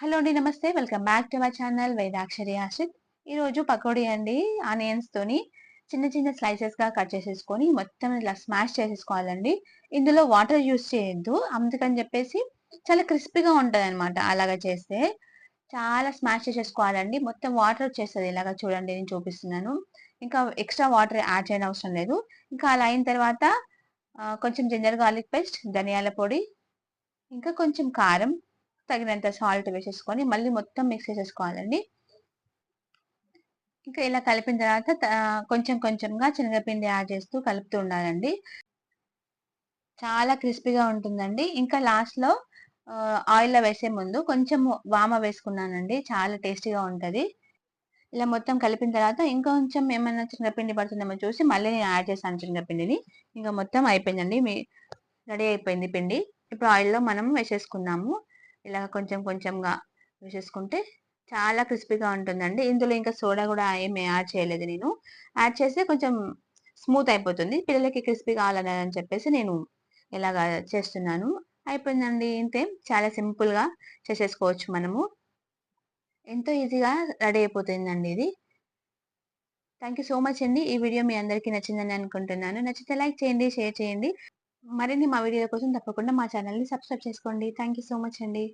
Hello అండి నమస్తే. Welcome back to my channel Vedakshari Ashrith. ఈరోజు పకోడీ అండి ఆనియన్స్ తోని చిన్న చిన్న స్లైసెస్గా కట్ చేసేసుకొని మొత్తం ఇలా స్మాష్ చేసేసుకోవాలండి. ఇందులో వాటర్ యూస్ చేయొద్దు. అందుకని చెప్పేసి చాలా క్రిస్పీగా ఉంటుంది అనమాట అలాగా చేస్తే. చాలా స్మాష్ చేసేసుకోవాలండి. మొత్తం వాటర్ వచ్చేస్తుంది ఇలాగా చూడండి నేను చూపిస్తున్నాను. ఇంకా ఎక్స్ట్రా వాటర్ యాడ్ చేయని అవసరం లేదు. ఇంకా అలా అయిన తర్వాత కొంచెం జింజర్ గార్లిక్ పేస్ట్ ధనియాల పొడి ఇంకా కొంచెం కారం తగినంత సాల్ట్ వేసేసుకొని మళ్ళీ మొత్తం మిక్స్ చేసేసుకోవాలండి. ఇంకా ఇలా కలిపిన తర్వాత కొంచెం కొంచెంగా శనగపిండి యాడ్ చేస్తూ కలుపుతూ ఉండాలండి. చాలా క్రిస్పీగా ఉంటుందండి. ఇంకా లాస్ట్లో ఆయిల్లో వేసే ముందు కొంచెం వామ వేసుకున్నానండి. చాలా టేస్టీగా ఉంటుంది. ఇలా మొత్తం కలిపిన తర్వాత ఇంకా కొంచెం ఏమైనా శనగపిండి పడుతుందేమో చూసి మళ్ళీ నేను యాడ్ చేశాను శనగపిండిని. ఇంకా మొత్తం అయిపోయిందండి. మీ రెడీ అయిపోయింది పిండి. ఇప్పుడు ఆయిల్లో మనం వేసేసుకున్నాము. ఇలా కొంచెం కొంచెంగా వేసేసుకుంటే చాలా క్రిస్పీగా ఉంటుందండి. ఇందులో ఇంకా సోడా కూడా ఏమి యాడ్ చేయలేదు నేను. యాడ్ చేస్తే కొంచెం స్మూత్ అయిపోతుంది. పిల్లలకి క్రిస్పీ కావాలని చెప్పేసి నేను ఇలాగా చేస్తున్నాను. అయిపోయిందండి ఇంతే. చాలా సింపుల్గా చేసేసుకోవచ్చు మనము. ఎంతో ఈజీగా రెడీ అయిపోతుందండి ఇది. థ్యాంక్ యూ సో మచ్ అండి. ఈ వీడియో మీ అందరికీ నచ్చిందని అనుకుంటున్నాను. నచ్చితే లైక్ చేయండి షేర్ చేయండి. మరిన్ని మా వీడియోల కోసం తప్పకుండా మా ఛానల్ని సబ్స్క్రైబ్ చేసుకోండి. థ్యాంక్ యూ సో మచ్ అండి.